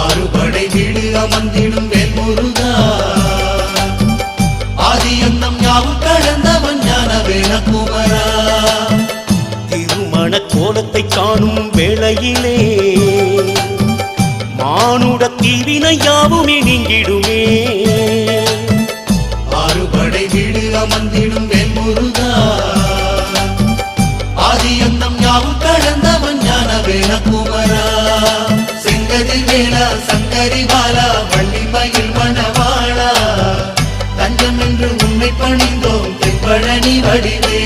ஆறுபடை வீடு அமர்ந்திடும் வேல்முருகா. ஆதியந்தம் யாவும் கடந்தவன் ஞான வேணகுமரா திருமண கோலத்தை காணும் வேளையிலே மானுட தீவினை யாவும் நீங்கிடுமே ஆறுபடை வீடு அமர்ந்திடும் வேல்முருகா. ஆதியந்தம் யாவும் கடந்தவன் செங்கதி வேளா சங்கரி பாலா வள்ளி மயில் மணவாளா. தஞ்சம் என்று உண்மை பணிந்தோம் தென்பழனி வடிவே